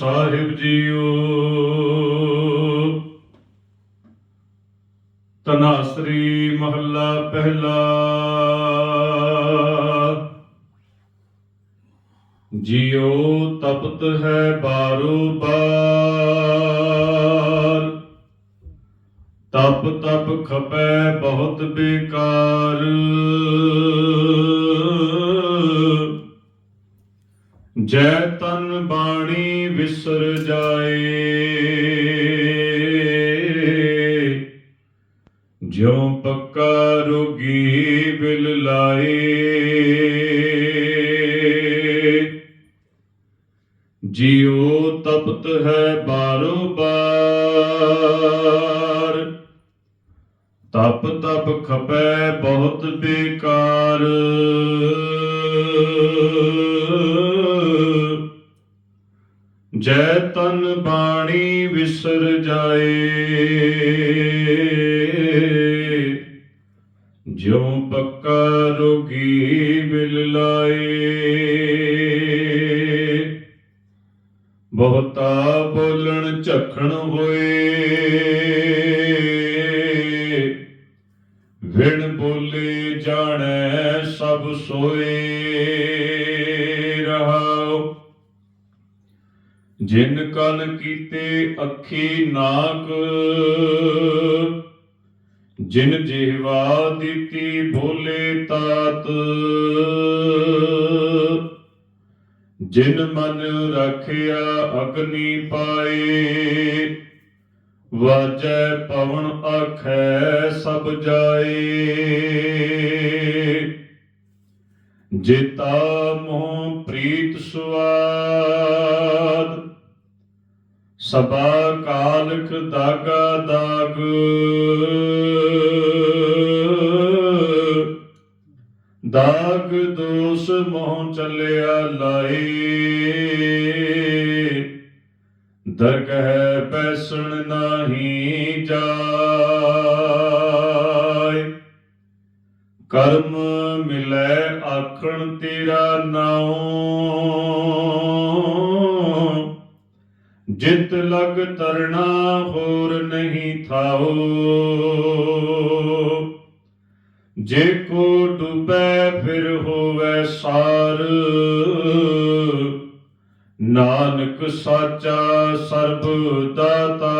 ਸਾਹਿਬ JIO. ਤਨਾਸਰੀ ਮਹੱਲਾ ਪਹਿਲਾ। ਜਿਉ ਤਪਤ ਹੈ ਬਾਰੋ ਬਾਰ। ਤਪ ਤਪ ਖਪੈ ਬਹੁਤ ਬੇਕਾਰ। ਜੈ ਵਿਸਰ ਜਾਏ। ਜਿਉ ਪੱਕਾ ਰੋਗੀ ਬਿਲ ਲਾਏ। ਜਿਉ ਤਪਤ ਹੈ ਬਾਰੋ ਬਾਰ ਤਪ ਤਪ ਖਪੈ ਬਹੁਤ ਬੇਕਾਰ। ਜੈ ਤਨ ਬਾਣੀ ਵਿਸਰ ਜਾਏ। ਜਿਉ ਪੱਕਾ ਰੋਗੀ ਬਿਲ ਲਾਏ। ਬਹੁਤਾ ਬੋਲਣ ਝਖਣ ਹੋਏ। ਵਿਣ ਬੋਲੇ ਜਾਣੈ ਸਭ ਸੋਏ। ਜਿਨ ਕਨ ਕੀਤੇ ਅੱਖੀ ਨਾਕ, ਜਿਨ ਜਿਹਵਾ ਦਿੱਤੀ ਬੋਲੇ ਤਾਤ, ਜਿਨ ਮਨ ਰਖਿਆ ਅਗਨੀ ਪਾਏ, ਵਾਜੈ ਪਵਨ ਆਖੈ ਸਭ ਜਾਏ। ਜਿਤਾ ਮੋਹ ਪ੍ਰੀਤ ਸੁਆ ਸਭਾ ਕਾਲਖ ਦਾਗਾ ਦਾਗ। ਦਾਗ ਦੋਸ ਮੋਹ ਚੱਲਿਆ ਲਾਏ ਦਰਗਹਿ ਬੈਸਣ ਨਾਹੀ ਜਾਏ। ਕਰਮ ਮਿਲੈ ਆਖਣ ਤੇਰਾ ਨਾਉ। ਜਿਤ ਲਗ ਤਰਣਾ ਹੋਰ ਨਹੀਂ ਥਾਓ ਜੇ ਕੋ ਡੁਬੈ ਫਿਰ ਹੋਵੇ ਸਾਰ। ਨਾਨਕ ਸਾਚਾ ਸਰਬ ਦਾਤਾ